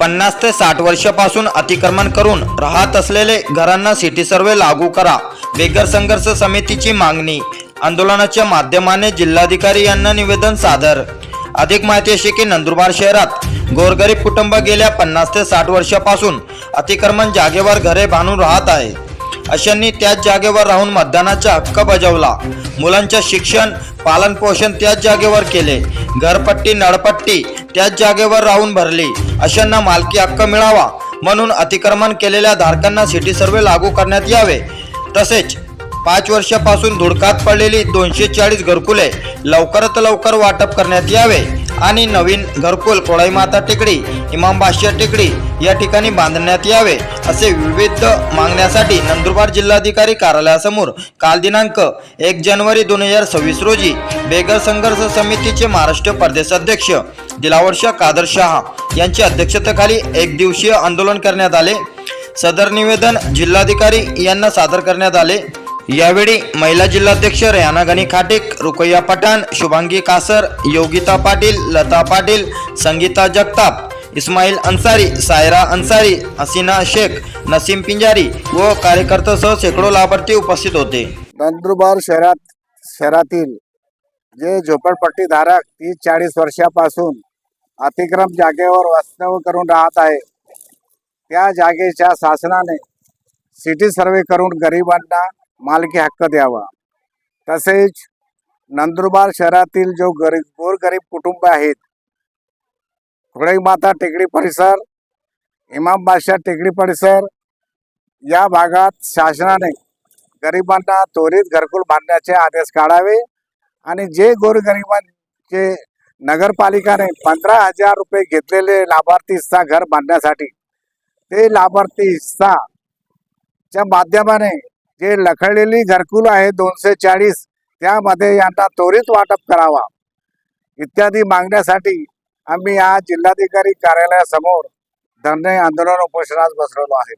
पन्नास ते साठ वर्षापासून अतिक्रमण करून राहत असलेले घरांना सिटी सर्वे लागू करा. बेगर संघर्ष समितीची मागणी. आंदोलनाच्या माध्यमाने जिल्हाधिकारी यांना निवेदन सादर. अधिक माहिती अशी की नंदुरबार शहरात गोरगरीब कुटुंब गेल्या पन्नास ते साठ वर्षापासून अतिक्रमण जागेवर घरे बांधून राहत आहे. अशांनी त्याच जागेवर राहून मतदानाचा हक्क बजावला. मुलांचे शिक्षण पालन पोषण त्याच जागेवर केले. घरपट्टी नळपट्टी त्याच जागेवर राहून भरली. अशांना मालकी हक्क मिळावा म्हणून अतिक्रमण केलेल्या धारकांना सिटी सर्वे लागू करण्यात यावे. तसेच पाच वर्षापासून धुडकात पडलेली दोनशे चाळीस घरकुले लवकरात लवकर वाटप करण्यात यावे. आणि नवीन घरकुल कोळाई माता टेकडी इमाम टेकडी या ठिकाणी बांधण्यात यावे असे विविध मागण्यासाठी नंदुरबार जिल्हाधिकारी कार्यालयासमोर काल दिनांक एक जानेवारी दोन हजार सव्वीस रोजी बेगर संघर्ष समितीचे महाराष्ट्र प्रदेशाध्यक्ष अध्यक्ष कादर शहा यांच्या अध्यक्षतेखाली एक दिवसीय आंदोलन करण्यात आले. सदर निवेदन जिल्हाधिकारी यांना सादर करण्यात आले. यावेळी महिला जिल्हाध्यक्ष रेहाना गणी खाटेक रुकैया पठाण शुभांगी कासर योगिता पाटील लता पाटील संगीता जगताप इस्माईल अन्सारी सायरा अन्सारी हसीना शेख नसीम पिंजारी व कार्यकर्त्यासह शेकडो लाभार्थी उपस्थित होते. नंदुरबार शहरात शहरातील जे झोपडपट्टी धारक तीस चाळीस वर्षापासून अतिक्रम जागेवर वास्तव्य करून राहत आहे. त्या जागेच्या शासनाने सिटी सर्वे करून गरिबांना मालकी हक्क द्यावा. तसेच नंदुरबार शहरातील जो गरीब गोरगरीब कुटुंब आहेत खुळई माता टेकडी परिसर इमाम बादशाह टेकडी परिसर या भागात शासनाने गरिबांना त्वरित घरकुल बांधण्याचे आदेश काढावे आणि जे गोरगरिबांचे नगरपालिकाने पंधरा हजार रुपये घेतलेले लाभार्थी हिस्सा घर बांधण्यासाठी. ते लाभार्थी हिस्सा च्या माध्यमाने जे लखडलेली घरकुल आहे दोनशे चाळीस त्यामध्ये यांना त्वरित वाटप करावा. इत्यादी मागण्यासाठी आम्ही आज जिल्हाधिकारी कार्यालयासमोर धरणे आंदोलन उपोषणास बसवलो आहे.